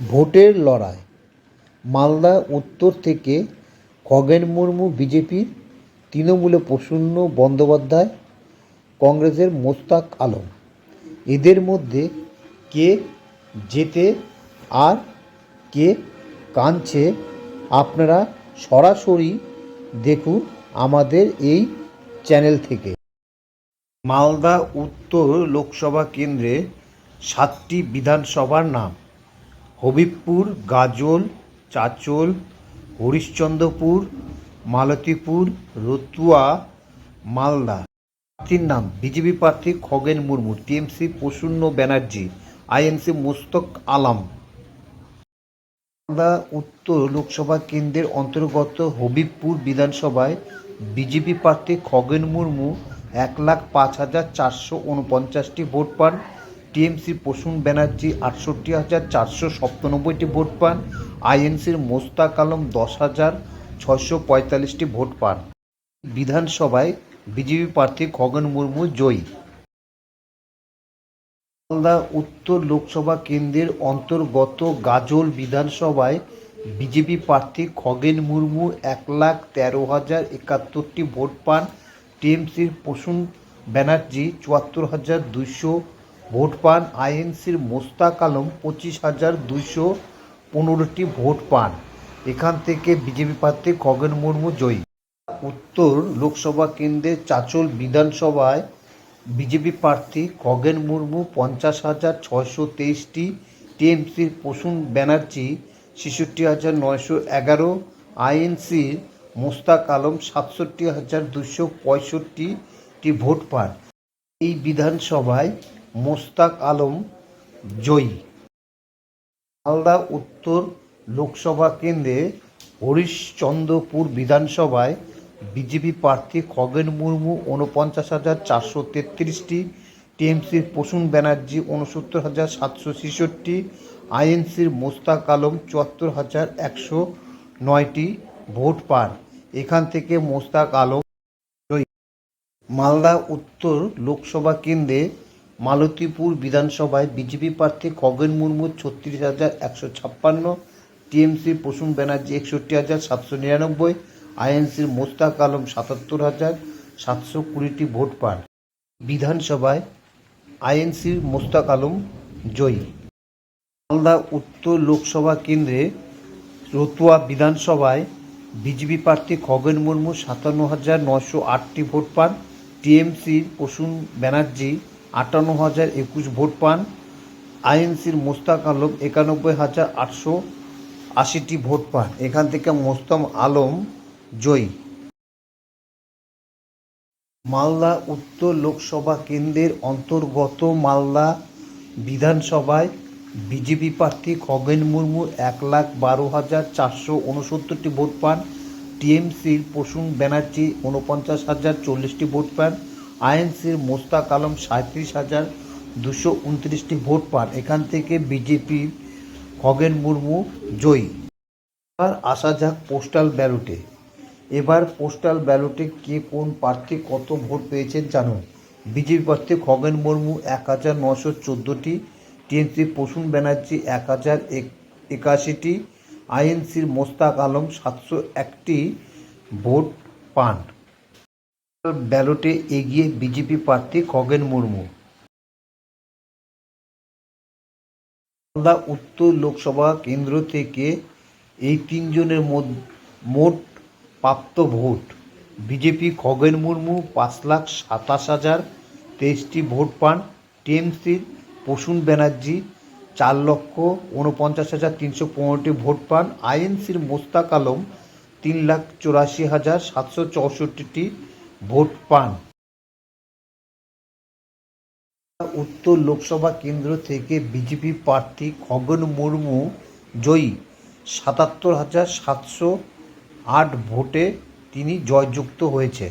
ভোটের লড়াই। মালদা উত্তর থেকে খগেন মুর্মু বিজেপির, তৃণমূলে প্রসন্ন বন্দ্যোপাধ্যায়, কংগ্রেসের মোস্তাক আলম। এদের মধ্যে কে জেতে আর কে কাঁদছে, আপনারা সরাসরি দেখুন আমাদের এই চ্যানেল থেকে। মালদা উত্তর লোকসভা কেন্দ্রে সাতটি বিধানসভার নাম। হবিবপুর, গাজল, চাচল, হরিশ্চন্দ্রপুর, মালতীপুর, রতুয়া, মালদা। প্রার্থীর নাম বিজেপি প্রার্থী খগেন মুর্মু, টিএমসি প্রসন্ন ব্যানার্জি, আইএনসি মোস্তক আলম। মালদা উত্তর লোকসভা কেন্দ্রের অন্তর্গত হবিবপুর বিধানসভায় বিজেপি প্রার্থী খগেন মুর্মু এক লাখ পাঁচ হাজার চারশো উনপঞ্চাশটি ভোট পান। টিএমসি প্রসূন ব্যানার্জি আটষট্টি হাজার চারশো সপ্তানব্বইটি ভোট পান। আইএনসির মোস্তাক আলম দশ হাজার ছশো পঁয়তাল্লিশটি ভোট পান। বিধানসভায় বিজেপি প্রার্থী খগেন মুর্মু জয়ী। মালদা উত্তর লোকসভা কেন্দ্রের অন্তর্গত গাজল বিধানসভায় বিজেপি প্রার্থী খগেন মুর্মু এক লাখ তেরো হাজার একাত্তরটি ভোট পান। টিএমসির প্রসূন ব্যানার্জি চুয়াত্তর হাজার দুইশো ভোট পান আইএনসির মোস্তাক আলম পঁচিশ হাজার দুশো পনেরোটি ভোট পান। এখান থেকে বিজেপি প্রার্থী খগেন মুর্মু জয়ী। উত্তর লোকসভা কেন্দ্রের চাচল বিধানসভায় বিজেপি প্রার্থী খগেন মুর্মু পঞ্চাশ হাজার ছয়শো তেইশটি, টিএমসির প্রসূন ব্যানার্জি ছেষট্টি হাজার নয়শো এগারো, আইএনসির মোস্তাক আলম সাতষট্টি হাজার দুশো পঁয়ষট্টিটি ভোট পান। এই বিধানসভায় মোস্তাক আলম জয়ী। মালদা উত্তর লোকসভা কেন্দ্রে হরিশ্চন্দ্রপুর বিধানসভায় বিজেপি প্রার্থী খগেন মুর্মু ঊনপঞ্চাশ হাজার চারশো তেত্রিশটি, টিএমসির প্রসূন ব্যানার্জি ঊনসত্তর হাজার সাতশো ছেষট্টি, আইএনসির মোস্তাক আলম চুয়াত্তর হাজার একশো নয়টি ভোট পান। এখান থেকে মোস্তাক আলম মালদা উত্তর লোকসভা কেন্দ্রে মালতীপুর বিধানসভায় বিজেপি প্রার্থী খগেন মুর্মু ছত্রিশ হাজার একশো ছাপ্পান্ন, টিএমসি প্রসূন ব্যানার্জি একষট্টি হাজার সাতশো নিরানব্বই, আইএনসির মোস্তাক আলম সাতাত্তর হাজার সাতশো কুড়িটি ভোট পান। বিধানসভায় আইএনসির মোস্তাক আলম জয়ী। মালদা উত্তর লোকসভা কেন্দ্রে রতুয়া বিধানসভায় বিজেপি প্রার্থী খগেন মুর্মু সাতান্ন হাজার নশো আটটি ভোট পান। টিএমসির প্রসূন ব্যানার্জি আটান্ন হাজার একুশ ভোট পান। আইএনসির মোস্তাক আলম একানব্বই হাজার আটশো আশিটি ভোট পান। এখান থেকে মোস্তাম আলম জয়ী। মালদা উত্তর লোকসভা কেন্দ্রের অন্তর্গত মালদা বিধানসভায় বিজেপি প্রার্থী খগেন মুর্মু এক লাখ বারো হাজার চারশো উনসত্তরটি ভোট পান। টিএমসির প্রসূন ব্যানার্জি উনপঞ্চাশ হাজার চল্লিশটি ভোট পান। আইএনসির মোস্তাক আলম সাঁত্রিশ হাজার দুশো উনত্রিশটি ভোট পান। এখান থেকে বিজেপি খগেন মুর্মু জয়ী। এবার আসা যাক পোস্টাল ব্যালটে। এবার পোস্টাল ব্যালটে কে কোন প্রার্থী কত ভোট পেয়েছেন জানুন। বিজেপি প্রার্থী খগেন মুর্মু এক হাজার নশো চোদ্দোটি টিএমসি প্রসূন ব্যানার্জি এক হাজার একাশিটি, আইএনসির মোস্তাক আলম সাতশো একটি ভোট পান। ব্যালটে এগিয়ে বিজেপি প্রার্থী খগেন মুর্মু। মালদা উত্তর লোকসভা কেন্দ্র থেকে এই তিনজনের মোট প্রাপ্ত ভোট। বিজেপি খগেন মুর্মু পাঁচ লাখ সাতাশ হাজার তেইশটি ভোট পান। টিএমসির প্রসূন ব্যানার্জি চার লক্ষ উনপঞ্চাশ হাজার তিনশো পনেরোটি ভোট পান। আইএনসির মোস্তাক আলম তিন লাখ চুরাশি হাজার সাতশো চৌষট্টিটি ভোট পান। উত্তর লোকসভা কেন্দ্র থেকে বিজেপি প্রার্থী খগন মুর্মু জয়ী। সাতাত্তর হাজার সাতশো আট ভোটে তিনি জয়যুক্ত হয়েছে।